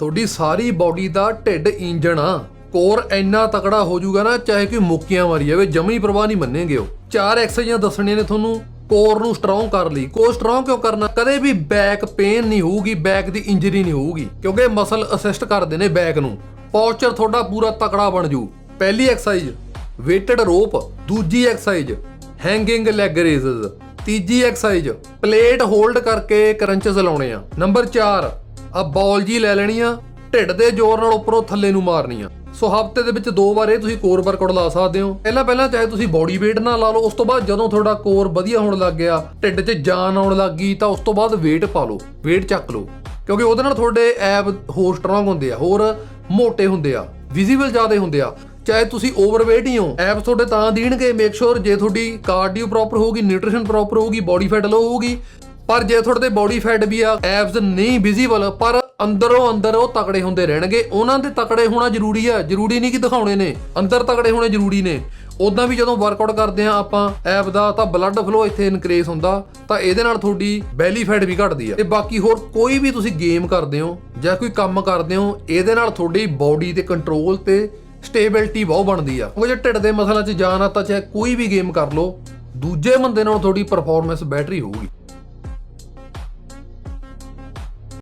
ਤੁਹਾਡੀ ਸਾਰੀ ਬਾਡੀ ਦਾ ਢਿੱਡ ਇੰਜਣ ਆ। ਕੋਰ ਇੰਨਾ ਤਕੜਾ ਹੋ ਜਾਊਗਾ ਨਾ, ਚਾਹੇ ਕੋਈ ਮੁੱਕੀਆਂ ਮਾਰੀ ਜਾਵੇ, ਜਮੀ ਪ੍ਰਵਾਹ ਨਹੀਂ ਮੰਨੇਗੇ ਉਹ। ਚਾਰ ਐਕਸਰਸਾਈਜ਼ਾਂ ਦੱਸਣੀਆਂ ਨੇ ਤੁਹਾਨੂੰ ਕੋਰ ਨੂੰ ਸਟਰੋਂਗ ਕਰ ਲਈ। ਕੋਰ ਸਟਰੋਂਗ ਕਿਉਂ ਕਰਨਾ? ਕਦੇ ਵੀ ਬੈਕ ਪੇਨ ਨਹੀਂ ਹੋਊਗੀ ਬੈਕ ਦੀ ਇੰਜਰੀ ਨਹੀਂ ਹੋਊਗੀ, ਕਿਉਂਕਿ ਮਸਲ ਅਸਿਸਟ ਕਰਦੇ ਨੇ ਬੈਕ ਨੂੰ। ਪੋਸਚਰ ਤੁਹਾਡਾ ਪੂਰਾ ਤਕੜਾ ਬਣ ਜੂ ਪਹਿਲੀ ਐਕਸਰਸਾਈਜ਼ ਵੇਟਡ ਰੋਪ ਦੂਜੀ ਐਕਸਰਸਾਈਜ਼ ਹੈਂਗਿੰਗ ਲੈਗ ਰੇਜ਼ਸ ਤੀਜੀ ਐਕਸਰਸਾਈਜ਼ ਪਲੇਟ ਹੋਲਡ ਕਰਕੇ ਕਰੰਚਸ ਲਾਉਣੇ ਆ। ਨੰਬਰ 4 ਆ ਬਾਲ ਜੀ ਲੈ ਲੈਣੀ ਆ, ਢਿੱਡ ਦੇ ਜ਼ੋਰ ਨਾਲ ਉੱਪਰੋਂ ਥੱਲੇ ਨੂੰ ਮਾਰਨੀ ਆ। ਸੋ ਹਫ਼ਤੇ ਦੇ ਵਿੱਚ ਦੋ ਵਾਰ ਇਹ ਤੁਸੀਂ ਕੋਰ ਵਰਕਆਊਟ ਲਾ ਸਕਦੇ ਹੋ। ਪਹਿਲਾਂ ਪਹਿਲਾਂ ਚਾਹੇ ਤੁਸੀਂ ਬੋਡੀ weight ਨਾਲ ਲਾ ਲਓ, ਉਸ ਤੋਂ ਬਾਅਦ ਜਦੋਂ ਤੁਹਾਡਾ ਕੋਰ ਵਧੀਆ ਹੋਣ ਲੱਗ ਗਿਆ, ਢਿੱਡ 'ਚ ਜਾਨ ਆਉਣ ਲੱਗ ਗਈ, ਤਾਂ ਉਸ ਤੋਂ ਬਾਅਦ weight ਪਾ ਲਓ, weight ਚੱਕ ਲਓ। ਕਿਉਂਕਿ ਉਹਦੇ ਨਾਲ ਤੁਹਾਡੇ ਐਬ ਹੋਰ ਸਟਰੋਂਗ ਹੁੰਦੇ ਆ, ਹੋਰ ਮੋਟੇ ਹੁੰਦੇ ਆ ਵਿਜ਼ੀਬਲ ਜ਼ਿਆਦਾ ਹੁੰਦੇ ਆ। ਚਾਹੇ ਤੁਸੀਂ ਓਵਰਵੇਟ ਹੀ ਹੋ ਐਪ ਤੁਹਾਡੇ ਤਾਂ ਦੇਣਗੇ ਮੇਕ ਸ਼ੋਰ ਜੇ ਤੁਹਾਡੀ ਕਾਰਡੀਓ ਪ੍ਰੋਪਰ ਹੋਊਗੀ ਨਿਊਟ੍ਰੀਸ਼ਨ ਪ੍ਰੋਪਰ ਹੋਊਗੀ ਬਾਡੀ ਫੈਟ ਲੋ ਹੋਊਗੀ ਪਰ ਜੇ ਤੁਹਾਡੇ ਤੇ ਬਾਡੀ ਫੈਟ ਵੀ ਆ ਐਬਸ ਨਹੀਂ ਵਿਜ਼ੀਬਲ ਪਰ ਅੰਦਰੋਂ ਅੰਦਰ ਉਹ ਤਕੜੇ ਹੁੰਦੇ ਰਹਿਣਗੇ। ਉਹਨਾਂ ਦੇ ਤਕੜੇ ਹੋਣਾ ਜ਼ਰੂਰੀ ਆ। ਜ਼ਰੂਰੀ ਨਹੀਂ ਕਿ ਦਿਖਾਉਣੇ ਨੇ। ਅੰਦਰ ਤਕੜੇ ਹੋਣੇ ਜ਼ਰੂਰੀ ਨੇ। ਉਦਾਂ ਵੀ ਜਦੋਂ ਵਰਕਆਊਟ ਕਰਦੇ ਆ ਆਪਾਂ ਐਪ ਦਾ ਤਾਂ ਬਲੱਡ ਫਲੋ ਇੱਥੇ ਇਨਕਰੀਜ਼ ਹੁੰਦਾ, ਤਾਂ ਇਹਦੇ ਨਾਲ ਤੁਹਾਡੀ ਬੈਲੀ ਫੈਟ ਵੀ ਘਟਦੀ ਆ। ਤੇ ਬਾਕੀ ਹੋਰ ਕੋਈ ਵੀ ਤੁਸੀਂ ਗੇਮ ਕਰਦੇ ਹੋ ਜਾਂ ਕੋਈ ਕੰਮ ਕਰਦੇ ਹੋ, ਇਹਦੇ ਨਾਲ ਤੁਹਾਡੀ ਬਾਡੀ ਤੇ ਕੰਟਰੋਲ ਤੇ ਸਟੇਬਿਲਟੀ ਬਹੁਤ ਬਣਦੀ ਆ। ਉਹ ਜੇ ਢਿੱਡ ਦੇ ਮਸਲਾਂ 'ਚ ਜਾਨ ਆ ਤਾਂ ਚਾਹੇ ਕੋਈ ਵੀ ਗੇਮ ਕਰ ਲਓ, ਦੂਜੇ ਬੰਦੇ ਨਾਲ ਤੁਹਾਡੀ ਪਰਫਾਰਮੈਂਸ ਬੈਟਰੀ ਹੋਊਗੀ।